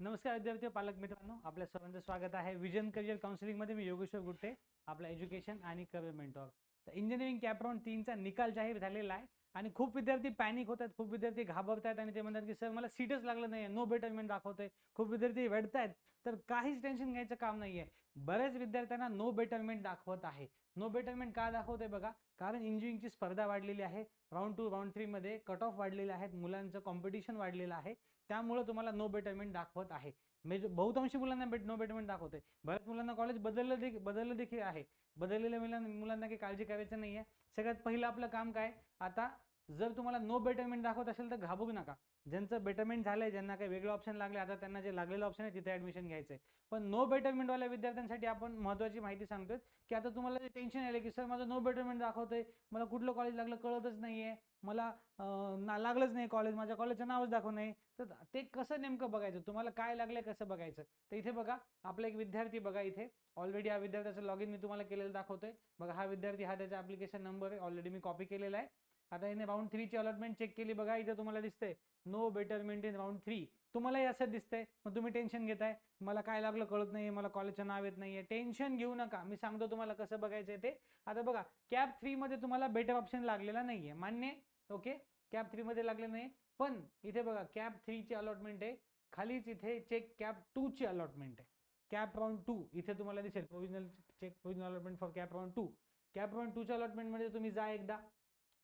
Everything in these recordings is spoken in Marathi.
नमस्कार विद्यार्थी पालक मित्रांनो आपल्या सर्वांचं स्वागत आहे. विजन करिअर काउन्सिलिंगमध्ये मी योगेश्वर गुट्टे आपलं एज्युकेशन आणि करिअर मेंटॉर तर इंजिनिअरिंग कॅपराऊंड तीनचा निकाल जाहीर झालेला आहे आणि खूप विद्यार्थी पॅनिक होतात खूप विद्यार्थी घाबरत आहेत आणि ते म्हणतात की सर मला सीटच लागलं नाही नो बेटरमेंट दाखवतंय. खूप विद्यार्थी वेडत आहेत तर काहीच टेन्शन घ्यायचं काम नाही आहे बऱ्याच विद्यार्थ्यांना नो बेटरमेंट दाखवत आहे. नो बेटरमेंट का दाखवत आहे बघा? कारण इंजिनिअरिंगची स्पर्धा वाढलेली आहे. राऊंड टू राऊंड थ्रीमध्ये कट ऑफ वाढलेले आहेत. मुलांचं कॉम्पिटिशन वाढलेलं आहे. त्यामुळे तुम्हाला नो बेटरमेंट दाखवत आहे. म्हणजे बहुतांशी मुलांना बेट नो बेटरमेंट दाखवते बऱ्याच मुलांना कॉलेज बदललं देखील बदललं देखील आहे. बदललेल्या मुलांना मुलांना काही काळजी करायचं नाही आहे सगळ्यात पहिलं आपलं काम काय? आता जर तुम्हाला नो बेटरमेंट दाखवत असेल तर घाबरू नका. ज्यांचं बेटरमेंट झालंय ज्यांना काही वेगळं ऑप्शन लागले आता त्यांना जे लागलेलं ऑप्शन आहे तिथे ऍडमिशन घ्यायचं आहे पण नो बेटरमेंटवाल्या विद्यार्थ्यांसाठी आपण महत्त्वाची माहिती सांगतोय की आता तुम्हाला जे टेन्शन आलं की सर माझं नो बेटरमेंट दाखवतंय मला कुठलं कॉलेज लागलं कळतच नाहीये मला ना लागलंच नाही कॉलेज माझ्या कॉलेजचं नावच दाखवत नाही. तर ते कसं नेमकं बघायचं? तुम्हाला काय लागलंय कसं बघायचं? तर इथे बघा आपला एक विद्यार्थी बघा इथे. ऑलरेडी हा विद्यार्थ्याचं लॉग इन मी तुम्हाला केलेलं दाखवतोय. बघा हा विद्यार्थी हा त्याचा ऍप्लिकेशन नंबर आहे. ऑलरेडी मी कॉपी केलेला आहे. आता याने राऊंड थ्रीची अलॉटमेंट चेक केली बघा इथे तुम्हाला दिसते no betterment in round three तुम्हालाही असं दिसतंय. मग तुम्ही टेन्शन घेताय. मला काय लागलं कळत नाहीये. मला कॉलेजचं नाव येत नाहीये. टेन्शन घेऊ नका. मी सांगतो तुम्हाला कसं बघायचं ते. आता बघा कॅब थ्री मध्ये तुम्हाला बेटर ऑप्शन लागलेला नाहीये. मान्य? ओके कॅब थ्रीमध्ये लागले नाही पण इथे बघा कॅब थ्रीची अलॉटमेंट आहे. खालीच इथे चेक कॅब टू ची अलॉटमेंट आहे. कॅप राऊंड टू इथे तुम्हाला दिसेल. Provisional check provisional allotment for CAP round two CAP round टूच्या अलॉटमेंटमध्ये तुम्ही जा एकदा.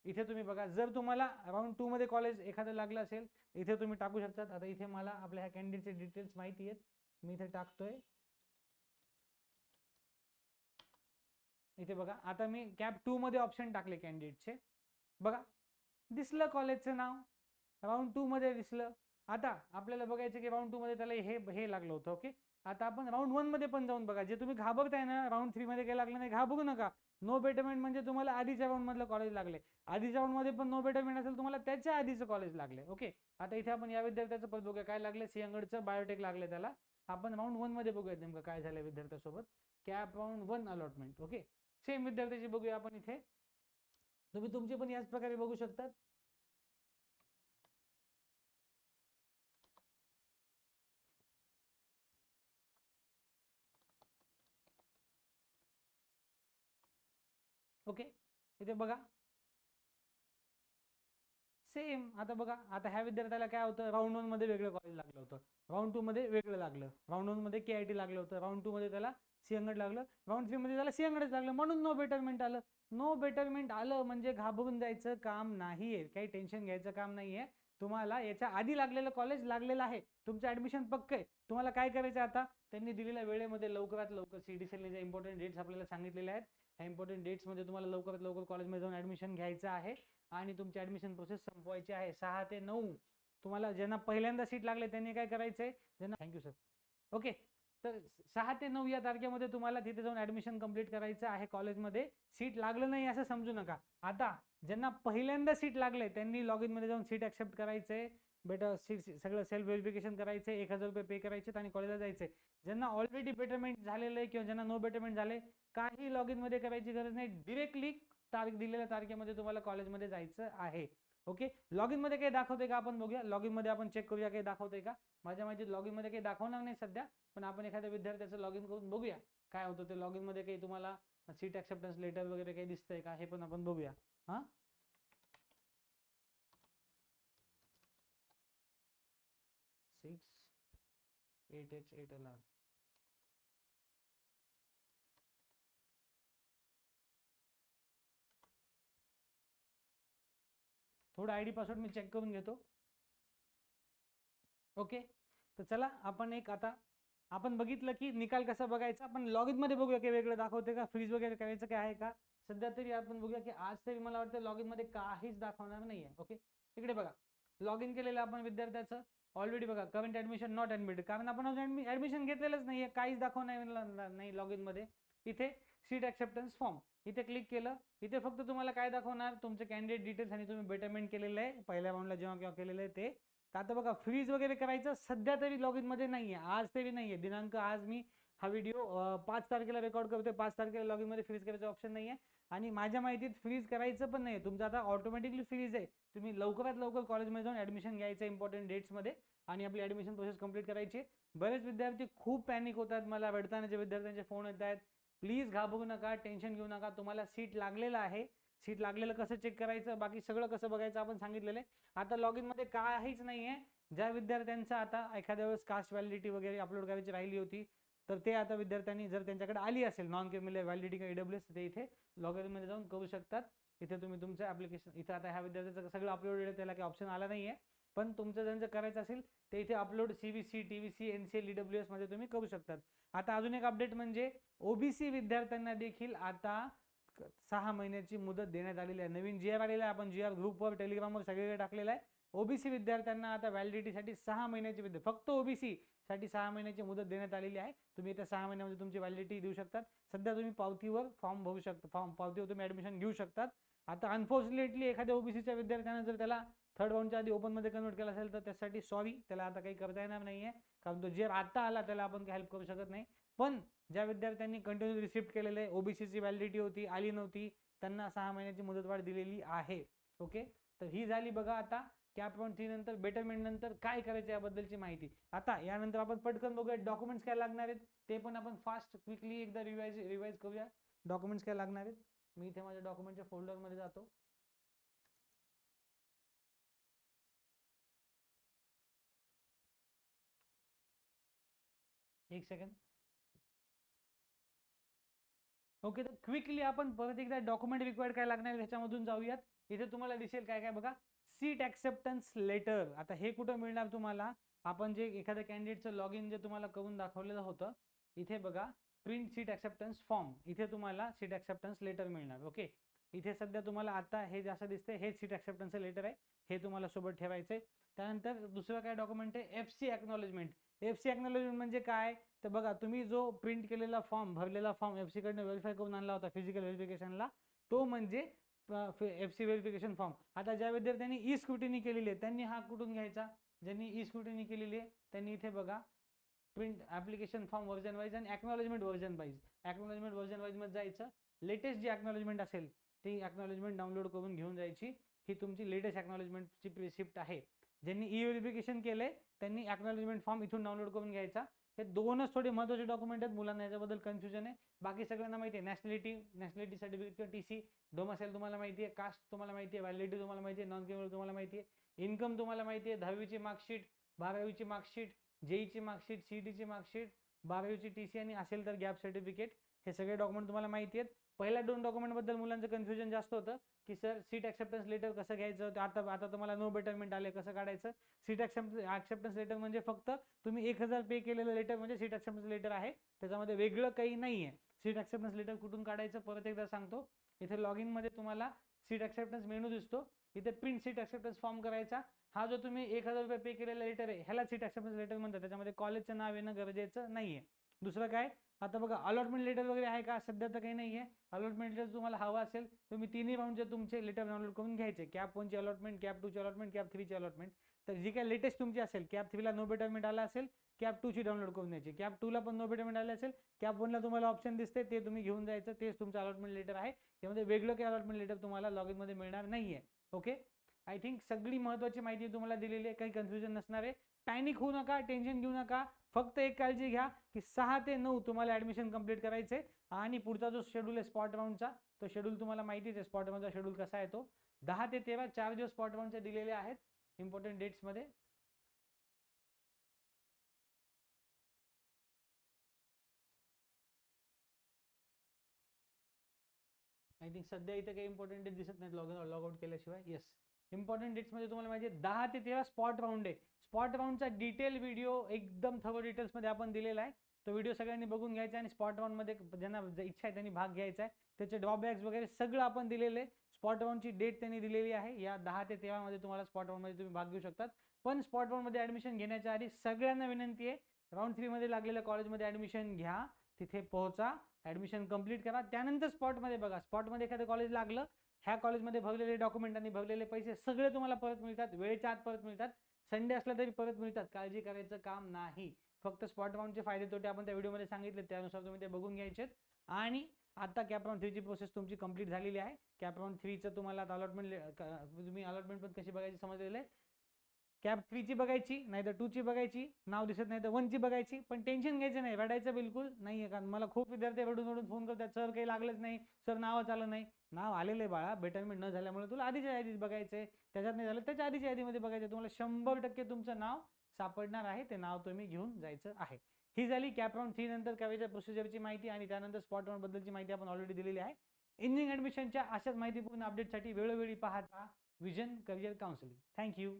इथे तुम्ही बघा जर तुम्हाला राऊंड टू मध्ये कॉलेज एखादं लागलं असेल इथे तुम्ही टाकू शकतात. आता इथे मला आपल्या ह्या कॅन्डिडेटचे डिटेल्स माहिती आहेत. मी इथे टाकतोय. इथे बघा आता मी कॅप टू मध्ये ऑप्शन टाकले कॅन्डिडेटचे बघा दिसलं कॉलेजचं नाव. राऊंड टू मध्ये दिसलं. आता आपल्याला बघायचं की राऊंड टू मध्ये त्याला हे हे लागलं होतं ओके आता आपण राऊंड वनमध्ये पण जाऊन बघा. जे तुम्ही घाबरताय ना राऊंड थ्री मध्ये काही लागलं नाही घाबरू नका. नो बेटरमेंट म्हणजे तुम्हाला आधीच्या राऊंडमधलं कॉलेज लागले. आधीच्या राऊंडमध्ये पण नो बेटरमेंट असेल तुम्हाला त्याच्या आधीचं कॉलेज लागले. ओके आता इथे आपण या विद्यार्थ्याचं पद बघूया. काय लागले? सिंहगडचं बायोटेक लागले त्याला. आपण राऊंड वनमध्ये बघूयात नेमकं काय झालं विद्यार्थ्यासोबत. CAP round one allotment okay same विद्यार्थ्याची बघूया आपण इथे. तुम्ही तुमची पण याच प्रकारे बघू शकतात. ओके? इथे बघा. सेम आता बघा आता ह्या विद्यार्थ्याला काय होतं? राऊंड वनमध्ये वेगळं कॉलेज लागलं होतं. राऊंड टू मध्ये वेगळं लागलं. राऊंड वनमध्ये के आय टी लागलं होतं. राऊंड टू मध्ये त्याला सिंहगड लागलं. राऊंड थ्री मध्ये त्याला सिंहगडच लागलं. म्हणून नो बेटरमेंट आलं. नो बेटरमेंट आलं म्हणजे घाबरून जायचं काम नाहीये काही टेन्शन घ्यायचं काम नाहीये. तुम्हाला याच्या आधी लागलेलं कॉलेज लागलेलं आहे तुमचं ऍडमिशन पक्क आहे. तुम्हाला काय करायचं आता? त्यांनी दिलेल्या वेळेमध्ये लवकरात लवकर सी डी सीडीसीएलने ज्या इम्पॉर्टंट डेट्स आपल्याला सांगितलेल्या आहेत. ह्या इम्पॉर्टंट डेट्समध्ये तुम्हाला लवकरात लवकर कॉलेजमध्ये जाऊन ऍडमिशन घ्यायचं आहे आणि तुमची ऍडमिशन प्रोसेस संपवायची आहे. सहा ते नऊ. तुम्हाला ज्यांना पहिल्यांदा सीट लागले त्यांनी काय करायचंय? ज्यांना थँक्यू सर ओके तर सहा ते नऊ या तारखेमध्ये तुम्हाला तिथे जाऊन ऍडमिशन कंप्लीट करायचं आहे कॉलेजमध्ये सीट लागलं नाही असं समजू नका. आता ज्यांना पहिल्यांदा सीट लागले त्यांनी लॉगमध्ये जाऊन सीट ऍक्सेप्ट करायचंय. बेटर सीट सगळं सेल्फ व्हेरिफिकेशन करायचं एक हजार रुपये पे करायचे आणि कॉलेजला जायचे ज्यांना ऑलरेडी बेटरमेंट झालेलं आहे किंवा ज्यांना नो बेटरमेंट झाले काही लॉगमध्ये करायची गरज नाही. डिरेक्टली तारीख दिलेल्या तारखेमध्ये तुम्हाला कॉलेजमध्ये जायचं आहे. ओके? लॉग इनमध्ये काही दाखवते का आपण? बघूया. लॉग इनमध्ये आपण चेक करूया. काही दाखवते का? माझ्या माहिती लॉग इनमध्ये काही दाखवणार नाही सध्या पण आपण एखाद्या विद्यार्थ्याचं लॉग इन करून बघूया. काय होतं ते लॉग इनमध्ये काही तुम्हाला सीट ऍक्सेप्टन्स लेटर वगैरे काही दिसतंय का? हे पण आपण बघूया. हा? Six eight H eight L R थोडं आय डी पासवर्ड मी चेक करून घेतो. ओके? तर चला आपण एक आता आपण बघितलं की निकाल कसा बघायचा? आपण लॉग इनमध्ये बघूया की वेगळं दाखवते का? फ्रीज वगैरे करायचं काय आहे का? सध्या तरी आपण बघूया की आज तरी मला वाटतं लॉग इनमध्ये काहीच दाखवणार नाहीये. ओके? इकडे बघा. लॉग इन केलेलं आपण विद्यार्थ्याचं ऑलरेडी बघा. करंट ऍडमिशन नॉट ॲडमिटेड कारण आपण ऍडमिशन घेतलेलंच नाहीये. काहीच दाखवणार नाही लॉग इनमध्ये इथे सीट ॲक्सेप्टन्स फॉर्म इथे क्लिक केलं. इथे फक्त तुम्हाला काय दाखवणार? तुमचे कॅन्डिडेट डिटेल्स आणि तुम्ही बेटरमेंट केलेलं आहे. पहिल्या राऊंडला जेव्हा केव्हा केलेलं आहे ते. तर आता बघा फ्रीज वगैरे करायचं सध्या तरी लॉग इनमध्ये नाही आहे आज तरी नाही आहे दिनांक आज मी हा व्हिडिओ पाच तारखेला रेकॉर्ड करतोय. पाच तारखेला लॉग इनमध्ये फ्रीज करायचं ऑप्शन नाही आहे आणि माझ्या माहितीत फ्रीज करायचं पण नाही तुमचं आता ऑटोमॅटिकली फ्रीज आहे. तुम्ही लवकरात लवकर कॉलेजमध्ये जाऊन ॲडमिशन घ्यायचं इम्पॉर्टंट डेट्समध्ये आणि आपली ॲडमिशन प्रोसेस कंप्लीट करायची बरेच विद्यार्थी खूप पॅनिक होतात. मला वडतानाचे विद्यार्थ्यांचे फोन येत आहेत प्लीज घाबरू नका टेन्शन घेऊ नका. तुम्हाला सीट लागलेलं आहे. सीट लागलेलं कसं चेक करायचं? बाकी सगळं कसं बघायचं? आपण सांगितलेलं आहे. आता लॉग इनमध्ये काहीच नाही आहे ज्या विद्यार्थ्यांचं आता एखाद्या वेळेस कास्ट व्हॅलिडिटी वगैरे अपलोड करायची राहिली होती तर ते आता विद्यार्थ्यांनी जर त्यांच्याकडे आली असेल नॉन केमिलर व्हॅलिडिटी किंवा ईडब्ल्यू ते इथे लॉग इनमध्ये जाऊन करू शकतात. इथे तुम्ही तुमचं ॲप्लिकेशन इथं आता ह्या विद्यार्थ्याचं सगळं अपलोड त्याला काही ऑप्शन आला नाही आहे पण तुमचं ज्यांचं करायचं असेल ते इथे upload C B C T V C N C L W एसमध्ये तुम्ही करू शकतात. आता अजून एक अपडेट म्हणजे ओबीसी विद्यार्थ्यांना देखील आता सहा महिन्याची मुदत देण्यात आलेली आहे. नवीन जी आर आलेला आहे. आपण जी आर ग्रुपवर टेलिग्रामवर सगळीकडे टाकलेला आहे. ओबीसी विद्यार्थ्यांना आता व्हॅलिडिटीसाठी सहा महिन्याची मुदत फक्त ओबीसी साठी सहा महिन्याची मुदत देण्यात आलेली आहे. तुम्ही त्या सहा महिन्यामध्ये तुमची व्हॅलिडिटी देऊ शकतात. सध्या तुम्ही पावतीवर फॉर्म भरू शकता फॉर्म पावतीवर तुम्ही ॲडमिशन घेऊ शकतात. आता अनफॉर्च्युनेटली एखाद्या ओबीसीच्या विद्यार्थ्यानं जर त्याला थर्ड राऊंडच्या आधी ओपनमध्ये कन्वर्ट केला असेल तर त्यासाठी सॉरी त्याला आता काही करता येणार नाही आहे कारण तो जे आता आला त्याला आपण काही हेल्प करू शकत नाही. पण ज्या विद्यार्थ्यांनी कंटिन्यू रिसिप्ट केलेलं आहे ओबीसीची व्हॅलिडिटी होती आली नव्हती त्यांना सहा महिन्याची मुदतवाढ दिलेली आहे. ओके तर ही झाली बघा आता कॅप वन थ्री नंतर बेटरमेंट नंतर काय करायचं याबद्दलची माहिती. आता यानंतर आपण पटकन बघूया डॉक्युमेंट्स काय लागणार आहेत ते पण आपण फास्ट क्विकली एकदा रिवाइज रिवाइज करूया. डॉक्युमेंट्स काय लागणार आहेत? मी इथे माझ्या डॉक्युमेंटच्या फोल्डरमध्ये जातो. एक सेकंड ओके तर क्विकली आपण परत एकदा डॉक्युमेंट रिक्वायर्ड काय लागणार ह्याच्यामधून जाऊयात. इथे तुम्हाला दिसेल काय काय बघा. सीट ॲक्सेप्टन्स लेटर आता हे कुठं मिळणार तुम्हाला? आपण जे एखाद्या कॅन्डिडेटचं लॉग इन जे तुम्हाला करून दाखवलेलं होतं इथे बघा. प्रिंट सीट ॲक्सेप्टन्स फॉर्म इथे तुम्हाला सीट ॲक्सेप्टन्स लेटर मिळणार ओके इथे सध्या तुम्हाला आता हे जसं दिसतंय हे सीट ॲक्सेप्टन्सचं लेटर आहे. हे तुम्हाला सोबत ठेवायचं आहे त्यानंतर दुसरं काय डॉक्युमेंट आहे? F C acknowledgement F C acknowledgement म्हणजे काय? तर बघा तुम्ही जो प्रिंट केलेला फॉर्म भरलेला फॉर्म एफ कडनं व्हेरीफाय करून आणला होता फिजिकल व्हेरिफिकेशनला तो म्हणजे एफ सी व्हेरिफिकेशन फॉर्म आता ज्या विद्यार्थ्यांनी ई स्क्रुटिनी केलेली आहे त्यांनी हा कुठून घ्यायचा? ज्यांनी ई स्क्रुटिनी केलेली आहे त्यांनी इथे बघा print application form version wise आणि acknowledgement version wise acknowledgement version वाईजमध्ये जायचं. लेटेस्ट जी ॲक्नॉलेजमेंट असेल ती ॲक्नॉलेजमेंट डाउनलोड करून घेऊन जायची. ही तुमची लेटेस्ट ॲक्नॉलेजमेंटची रिसिप्ट आहे. ज्यांनी ई व्हेरिफिकेशन केले त्यांनी ॲक्नॉलेजमेंट फॉर्म इथून डाउनलोड करून घ्यायचा. हे दोनच थोडे महत्त्वाचे डॉक्युमेंट आहेत. मुलांना याच्याबद्दल कन्फ्युजन आहे. बाकी सगळ्यांना माहिती आहे. नॅशनॅलिटी नॅशनॅलिटी सर्टिफिकेट किंवा टी सी डोमासेल तुम्हाला माहिती आहे. कास्ट तुम्हाला माहिती आहे. व्हॅलिडिटी तुम्हाला माहिती आहे. नॉन क्रिमिनल तुम्हाला माहिती आहे. इन्कम तुम्हाला माहिती आहे. दहावीची मार्कशीट बारावीची मार्कशीट जेईची मार्कशीट सीईटीची मार्कशीट बारावीची टी सी आणि असेल तर गॅप सर्टिफिकेट हे सगळे डॉक्युमेंट तुम्हाला माहिती आहेत. पहिल्या दोन डॉक्युमेंटबद्दल मुलांचं कन्फ्युजन जास्त होतं की सर सीट ॲक्सेप्टन्स लेटर कसं घ्यायचं? ते आता आता तुम्हाला नो बेटरमेंट आले कसं काढायचं? सीट ॲक्सेप्ट ॲक्सेप्टन्स लेटर म्हणजे फक्त तुम्ही एक हजार पे केलेलं लेटर म्हणजे सीट ॲक्सेप्टन्स लेटर आहे. त्याच्यामध्ये वेगळं काही नाही आहे सीट ॲक्सेप्टन्स लेटर कुठून काढायचं? परत एकदा सांगतो. इथे लॉगमध्ये तुम्हाला सीट ॲक्सेप्टन्स मेनू दिसतो. इथे प्रिंट सीट ॲक्सेप्टन्स फॉर्म करायचा. हा जो तुम्ही एक हजार रुपये पे केलेला लेटर आहे ह्याला सीट ॲक्सेप्टन्स लेटर म्हणतात. त्याच्यामध्ये कॉलेजचं नाव येणं गरजेचं नाही आहे दुसरं काय? आता बघा अलॉटमेंट लेटर वगैरे आहे का? सध्या तर काही नाही आहे अलॉटमेंट लेटर तुम्हाला हवा असेल तुम्ही तिन्ही राऊंडचे तुमचे लेटर डाउनलोड करून घ्यायचे. कॅप वनची अलॉटमेंट कॅप टूची अलॉटमेंट कॅप थ्रीची अलॉटमेंट तर जी काय लेटेस्ट तुमची असेल कॅप थ्रीला नो बेटरमेंट आला असेल कॅप टूची डाउनलोड करून द्यायची. कॅप टूला पण नो बेटरमेंट आले असेल कॅप वनला तुम्हाला ऑप्शन दिसते ते तुम्ही घेऊन जायचं. तेच तुमचं अलॉटमेंट लेटर आहे. त्यामध्ये वेगळं काही अलॉटमेंट लेटर तुम्हाला लॉगमध्ये मिळणार नाही आहे ओके आय थिंक सगळी महत्त्वाची माहिती तुम्हाला दिलेली आहे. काही कन्फ्युजन नसणार आहे. पॅनिक होऊ नका टेन्शन घेऊ नका. फक्त एक काळजी घ्या की सहा ते नऊ तुम्हाला ॲडमिशन कंप्लीट करायचे आणि पुढचा जो शेड्यूल आहे स्पॉट राऊंडचा तो शेड्यूल तुम्हाला माहितीच आहे स्पॉट राऊंडचा शेड्यूल कसा आहे तो. दहा ते तेरा चार दिवस स्पॉट राऊंडचे दिलेले आहेत इम्पॉर्टंट डेट्समध्ये आय थिंक सध्या इथे काही इम्पॉर्टंट डेट दिसत नाहीत लॉग लॉग आउट केल्याशिवाय. येस इम्पॉर्टंट डेट्समध्ये तुम्हाला माहिती आहे दहा ते तेरा स्पॉट राऊंड आहे. स्पॉट राऊंडचा डिटेल व्हिडिओ एकदम थव डिटेल्समध्ये आपण दिलेला आहे. तो व्हिडिओ सगळ्यांनी बघून घ्यायचा आणि स्पॉट राऊंडमध्ये ज्यांना ज- इच्छा आहे त्यांनी भाग घ्यायचा आहे. त्याचे ड्रॉबॅक्स वगैरे सगळं आपण दिलेलं आहे. स्पॉट राऊंडची डेट त्यांनी दिलेली आहे. या दहा ते तेरामध्ये तुम्हाला स्पॉट राऊंडमध्ये तुम्ही भाग घेऊ शकतात. पण स्पॉट राऊंडमध्ये ॲडमिशन घेण्याच्या आधी सगळ्यांना विनंती आहे राऊंड थ्रीमध्ये लागलेल्या कॉलेजमध्ये ॲडमिशन घ्या. तिथे पोहोचा. ॲडमिशन कंप्लीट करा. त्यानंतर स्पॉटमध्ये बघा. स्पॉटमध्ये एखादं कॉलेज लागलं ह्या कॉलेजमध्ये भरलेले डॉक्युमेंट आणि भरलेले पैसे सगळे तुम्हाला परत मिळतात. वेळेच्या आत परत मिळतात. संडे असला तरी परत मिळतात. काळजी करायचं काम नाही. फक्त स्पॉट राऊंडचे फायदे तोटे आपण त्या व्हिडिओमध्ये सांगितले. त्यानुसार तुम्ही ते बघून घ्यायचे आणि आता कॅप्रॉन थ्रीची प्रोसेस तुमची कंप्लीट झालेली आहे. कॅप्रॉन थ्रीचं तुम्हाला आता अलॉटमेंट तुम्ही अलॉटमेंट पण कशी बघायची समजलेलं आहे? कॅप थ्रीची बघायची नाही तर टूची बघायची नाव दिसत नाही तर वनची बघायची. पण टेन्शन घ्यायचं नाही. रडायचं बिलकुल नाही आहे कारण मला खूप विद्यार्थी रडून रडून फोन करतात. सर काही लागलंच नाही. सर नावच आलं नाही. नाव आलेलं आहे बाळा. बेटरमेंट न झाल्यामुळे तुला आधीच्या यादीत बघायचं आहे त्याच्यात नाही झालं त्याच्या आधीच्या यादीमध्ये बघायचं तुम्हाला शंभर टक्के तुमचं नाव सापडणार आहे. ते नाव तुम्ही घेऊन जायचं आहे. ही झाली कॅप्रॉन थ्री नंतर कॅवेच्या प्रोसिजरची माहिती आणि त्यानंतर स्पॉट वन बद्दलची माहिती आपण ऑलरेडी दिलेली आहे. इंजिनिअरिंग ॲडमिशनच्या अशाच माहितीपूर्ण अपडेटसाठी वेळोवेळी पाहता विजन करिअर काउन्सिलिंग थँक्यू